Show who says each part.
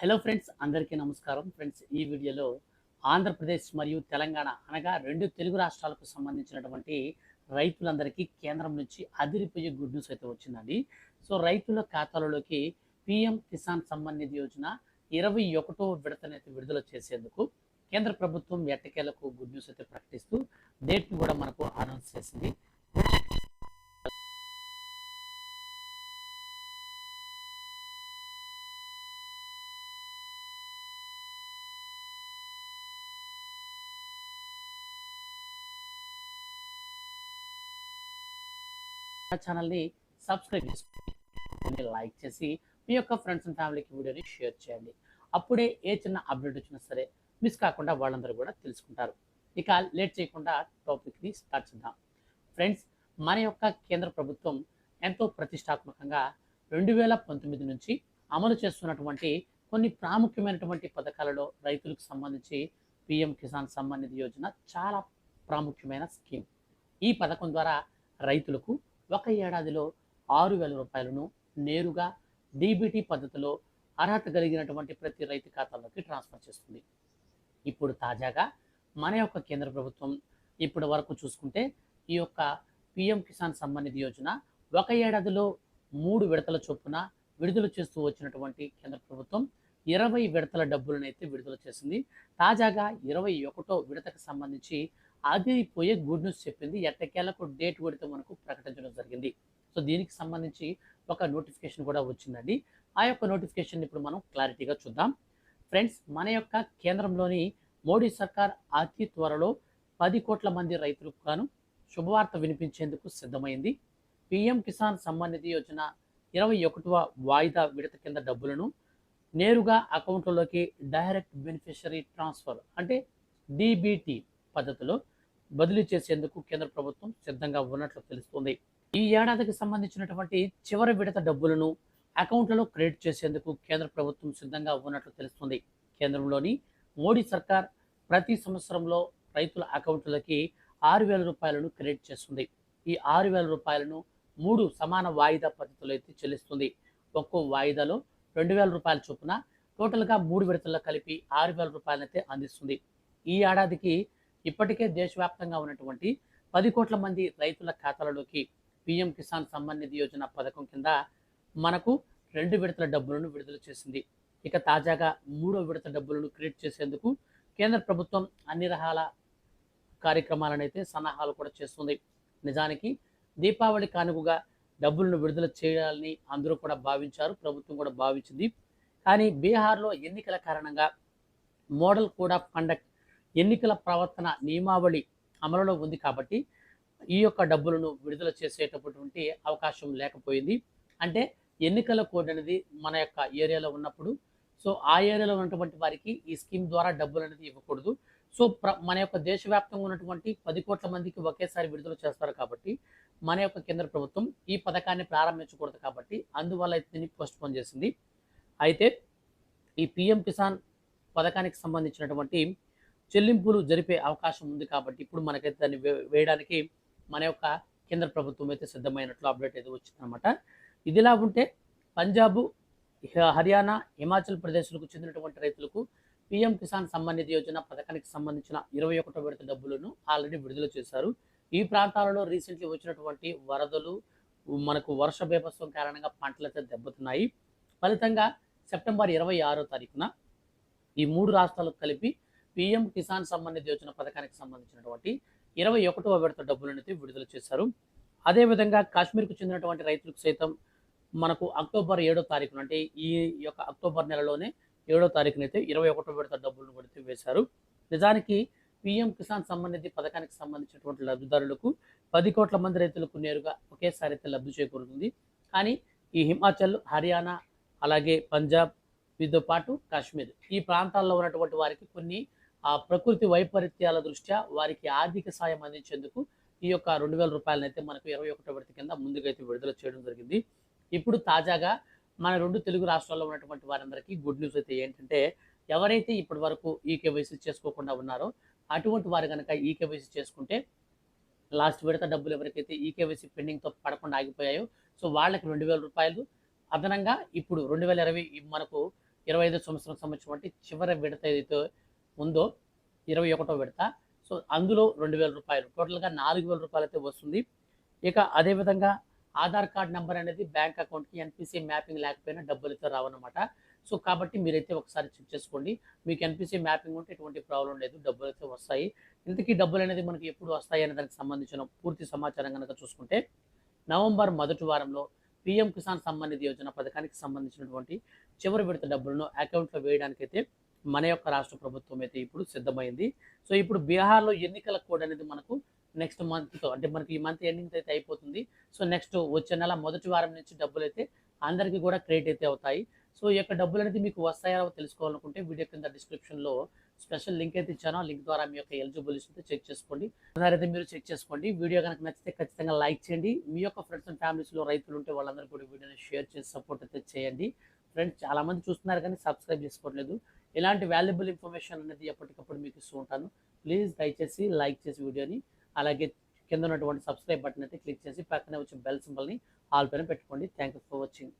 Speaker 1: Hello friends అందరికీ నమస్కారం. Friends ఈ వీడియోలో ఆంధ్రప్రదేశ్ మరియు తెలంగాణ అనగా రెండు తెలుగు రాష్ట్రాలకు సంబంధించినటువంటి రైతులందరికీ కేంద్రం నుంచి అదిరిపోయే గుడ్ న్యూస్ అయితే వచ్చిందండి. సో రైతుల ఖాతాలలోకి పిఎం కిసాన్ సమ్మాన్ నిధి యోజన ఇరవై ఒకటో విడతనైతే విడుదల చేసేందుకు కేంద్ర ప్రభుత్వం ఎట్టకేలకు గుడ్ న్యూస్ అయితే ప్రకటిస్తూ డేట్ని కూడా మనకు అనౌన్స్ చేసింది. నా ఛానల్ని సబ్స్క్రైబ్ చేసుకోండి లైక్ చేసి మీ యొక్క ఫ్రెండ్స్ అండ్ ఫ్యామిలీకి వీడియోని షేర్ చేయండి. అప్పుడే ఏ చిన్న అప్డేట్ వచ్చినా సరే మిస్ కాకుండా వాళ్ళందరూ కూడా తెలుసుకుంటారు. ఇక లేట్ చేయకుండా టాపిక్ని స్టార్ట్ చేద్దాం. ఫ్రెండ్స్ మన యొక్క కేంద్ర ప్రభుత్వం ఎంతో ప్రతిష్టాత్మకంగా రెండు వేల పంతొమ్మిది నుంచి అమలు చేస్తున్నటువంటి కొన్ని ప్రాముఖ్యమైనటువంటి పథకాలలో రైతులకు సంబంధించి పిఎం కిసాన్ సమ్మాన్ నిధి యోజన చాలా ప్రాముఖ్యమైన స్కీమ్. ఈ పథకం ద్వారా రైతులకు ఒక ఏడాదిలో ఆరు వేల రూపాయలను నేరుగా డీబీటీ పద్ధతిలో అర్హత కలిగినటువంటి ప్రతి రైతు ఖాతాలోకి ట్రాన్స్ఫర్ చేస్తుంది. ఇప్పుడు తాజాగా మన యొక్క కేంద్ర ప్రభుత్వం ఇప్పటి వరకు చూసుకుంటే ఈ యొక్క పిఎం కిసాన్ సమ్మాన్ నిధి యోజన ఒక ఏడాదిలో మూడు విడతల చొప్పున విడుదల చేస్తూ వచ్చినటువంటి కేంద్ర ప్రభుత్వం ఇరవై విడతల డబ్బులను అయితే విడుదల చేసింది. తాజాగా ఇరవై ఒకటో విడతకు సంబంధించి ఆగిపోయే గుడ్ న్యూస్ చెప్పింది ఎట్టకేలకు డేట్ కొడితే మనకు ప్రకటించడం జరిగింది. సో దీనికి సంబంధించి ఒక నోటిఫికేషన్ కూడా వచ్చిందండి. ఆ యొక్క నోటిఫికేషన్ ఇప్పుడు మనం క్లారిటీగా చూద్దాం. ఫ్రెండ్స్ మన యొక్క కేంద్రంలోని మోడీ సర్కార్ అతి త్వరలో పది కోట్ల మంది రైతులకు గాను శుభవార్త వినిపించేందుకు సిద్ధమైంది. పిఎం కిసాన్ సమ్మాన్ నిధి యోజన ఇరవై ఒకటవ వాయిదా విడత కింద డబ్బులను నేరుగా అకౌంట్లలోకి డైరెక్ట్ బెనిఫిషరీ ట్రాన్స్ఫర్ అంటే డిబిటి పద్ధతిలో బదిలీ చేసేందుకు కేంద్ర ప్రభుత్వం సిద్ధంగా ఉన్నట్లు తెలుస్తుంది. ఈ ఏడాదికి సంబంధించినటువంటి చివరి విడత డబ్బులను అకౌంట్లలో క్రెడిట్ చేసేందుకు కేంద్ర ప్రభుత్వం సిద్ధంగా ఉన్నట్లు తెలుస్తుంది. కేంద్రంలోని మోడీ సర్కార్ ప్రతి సంవత్సరంలో రైతుల అకౌంట్లకి ఆరు వేల రూపాయలను క్రెడిట్ చేస్తుంది. ఈ ఆరు వేల రూపాయలను మూడు సమాన వాయిదా పద్ధతిలో అయితే చెల్లిస్తుంది. ఒక్కో వాయిదాలో రెండు వేల రూపాయల చొప్పున టోటల్గా మూడు విడతల్లో కలిపి ఆరు వేల రూపాయలనైతే అందిస్తుంది. ఈ ఏడాదికి ఇప్పటికే దేశవ్యాప్తంగా ఉన్నటువంటి పది కోట్ల మంది రైతుల ఖాతాలలోకి పిఎం కిసాన్ సమ్మాన్ నిధి యోజన పథకం కింద మనకు రెండు విడతల డబ్బులను విడుదల చేసింది. ఇక తాజాగా మూడో విడత డబ్బులను క్రియేట్ చేసేందుకు కేంద్ర ప్రభుత్వం అన్ని రకాల కార్యక్రమాలనైతే సన్నాహాలు కూడా చేస్తుంది. నిజానికి దీపావళి కానుకగా డబ్బులను విడుదల చేయాలని అందరూ కూడా భావించారు ప్రభుత్వం కూడా భావించింది. కానీ బీహార్లో ఎన్నికల కారణంగా మోడల్ కోడ్ ఆఫ్ కండక్ట్ ఎన్నికల ప్రవర్తన నియమావళి అమలులో ఉంది కాబట్టి ఈ యొక్క డబ్బులను విడుదల చేసేటటువంటి అవకాశం లేకపోయింది. అంటే ఎన్నికల కోడ్ అనేది మన యొక్క ఏరియాలో ఉన్నప్పుడు సో ఆ ఏరియాలో ఉన్నటువంటి వారికి ఈ స్కీమ్ ద్వారా డబ్బులు అనేది ఇవ్వకూడదు. సో ప్ర మన యొక్క దేశవ్యాప్తంగా ఉన్నటువంటి పది కోట్ల మందికి ఒకేసారి విడుదల చేస్తారు కాబట్టి మన యొక్క కేంద్ర ప్రభుత్వం ఈ పథకాన్ని ప్రారంభించకూడదు కాబట్టి అందువల్ల అయితే దీన్ని పోస్ట్ పోన్ చేసింది. అయితే ఈ పిఎం కిసాన్ పథకానికి సంబంధించినటువంటి చెల్లింపులు జరిపే అవకాశం ఉంది కాబట్టి ఇప్పుడు మనకైతే దాన్ని వే- వేయడానికి మన యొక్క కేంద్ర ప్రభుత్వం అయితే సిద్ధమైనట్లు అప్డేట్ అయితే వచ్చిందనమాట ఇదిలా ఉంటే పంజాబ్ హర్యానా హిమాచల్ ప్రదేశ్లకు చెందినటువంటి రైతులకు పిఎం కిసాన్ సంబంధిత యోజన పథకానికి సంబంధించిన ఇరవై ఒకటో విడత డబ్బులను ఆల్రెడీ విడుదల చేశారు. ఈ ప్రాంతాలలో రీసెంట్లీ వచ్చినటువంటి వరదలు మనకు వర్ష బీభత్సం కారణంగా పంటలైతే దెబ్బతున్నాయి. ఫలితంగా సెప్టెంబర్ ఇరవై ఆరో తారీఖున ఈ మూడు రాష్ట్రాలకు కలిపి పిఎం కిసాన్ సంబంధిత యోజన పథకానికి సంబంధించినటువంటి ఇరవై ఒకటవ విడత డబ్బులనైతే విడుదల చేశారు. అదేవిధంగా కాశ్మీర్కు చెందినటువంటి రైతులకు సైతం మనకు అక్టోబర్ ఏడో తారీఖున అంటే ఈ యొక్క అక్టోబర్ నెలలోనే ఏడో తారీఖునైతే ఇరవై ఒకటో విడత డబ్బులను కొడితే వేశారు. నిజానికి పిఎం కిసాన్ సంబంధిత పథకానికి సంబంధించినటువంటి లబ్ధిదారులకు పది కోట్ల మంది రైతులకు నేరుగా ఒకేసారి అయితే లబ్ధి చేకూరుతుంది. కానీ ఈ హిమాచల్ హర్యానా అలాగే పంజాబ్ వీటితో పాటు కాశ్మీర్ ఈ ప్రాంతాల్లో ఉన్నటువంటి వారికి కొన్ని ఆ ప్రకృతి వైపరీత్యాల దృష్ట్యా వారికి ఆర్థిక సాయం అందించేందుకు ఈ యొక్క రెండు వేల రూపాయలను అయితే మనకు ఇరవై ఒకటో విడత కింద ముందుకైతే విడుదల చేయడం జరిగింది. ఇప్పుడు తాజాగా మన రెండు తెలుగు రాష్ట్రాల్లో ఉన్నటువంటి వారందరికీ గుడ్ న్యూస్ అయితే ఏంటంటే ఎవరైతే ఇప్పటి వరకు ఈ కేవైసీ చేసుకోకుండా ఉన్నారో అటువంటి వారు కనుక ఈ కేవైసీ చేసుకుంటే లాస్ట్ విడత డబ్బులు ఎవరికైతే ఈ కేవైసీ పెండింగ్తో పడకుండా ఆగిపోయాయో సో వాళ్ళకి రెండు వేల రూపాయలు. అదనంగా ఇప్పుడు రెండు వేల ఇరవై మనకు ఇరవై ఐదు సంవత్సరం సంబంధించినటువంటి చివరి విడత ఏదైతే ఉందో ఇరవై ఒకటో విడత. సో అందులో రెండు వేల రూపాయలు. టోటల్గా నాలుగు వేల రూపాయలు అయితే వస్తుంది. ఇక అదేవిధంగా ఆధార్ కార్డ్ నెంబర్ అనేది బ్యాంక్ అకౌంట్కి ఎన్పిసి మ్యాపింగ్ లేకపోయినా డబ్బులు అయితే రావన్నమాట. సో కాబట్టి మీరైతే ఒకసారి చెక్ చేసుకోండి. మీకు ఎన్పిసి మ్యాపింగ్ ఉంటే ఎటువంటి ప్రాబ్లం లేదు. డబ్బులు అయితే వస్తాయి. ఇంతకీ డబ్బులు అనేది మనకి ఎప్పుడు వస్తాయి అనే దానికి సంబంధించిన పూర్తి సమాచారం కనుక చూసుకుంటే నవంబర్ మొదటి వారంలో పిఎం కిసాన్ సమ్మాన్ నిధి యోజన పథకానికి సంబంధించినటువంటి చివరి విడత డబ్బులను అకౌంట్లో వేయడానికైతే మన యొక్క రాష్ట్ర ప్రభుత్వం అయితే ఇప్పుడు సిద్ధమైంది. సో ఇప్పుడు బీహార్లో ఎన్నికల కోడ్ అనేది మనకు నెక్స్ట్ మంత్తో అంటే మనకి ఈ మంత్ ఎండింగ్ అయితే అయిపోతుంది. సో నెక్స్ట్ వచ్చే నెల మొదటి వారం నుంచి డబ్బులు అయితే అందరికీ కూడా క్రియేట్ అయితే అవుతాయి. సో ఈ యొక్క డబ్బులు అనేది మీకు వస్తాయో తెలుసుకోవాలనుకుంటే వీడియో కింద డిస్క్రిప్షన్లో స్పెషల్ లింక్ అయితే ఇచ్చాను. లింక్ ద్వారా మీ యొక్క ఎలిజిబిలిటీ అయితే చెక్ చేసుకోండి. అయితే మీరు చెక్ చేసుకోండి. వీడియో కనుక నచ్చితే ఖచ్చితంగా లైక్ చేయండి. మీ యొక్క ఫ్రెండ్స్ అండ్ ఫ్యామిలీస్లో రైతులు ఉంటే వాళ్ళందరూ కూడా వీడియోని షేర్ చేసి సపోర్ట్ అయితే చేయండి. ఫ్రెండ్స్ చాలామంది చూస్తున్నారు కానీ సబ్స్క్రైబ్ చేసుకోవట్లేదు. ఇలాంటి వాల్యుబుల్ ఇన్ఫర్మేషన్ అనేది ఎప్పటికప్పుడు మీకు ఇస్తూ ఉంటాను. ప్లీజ్ దయచేసి లైక్ చేసి వీడియోని అలాగే కింద ఉన్నటువంటి సబ్స్క్రైబ్ బటన్ అయితే క్లిక్ చేసి పక్కనే వచ్చే బెల్ సింబల్ని ఆల్ పైన పెట్టుకోండి. Thank you for watching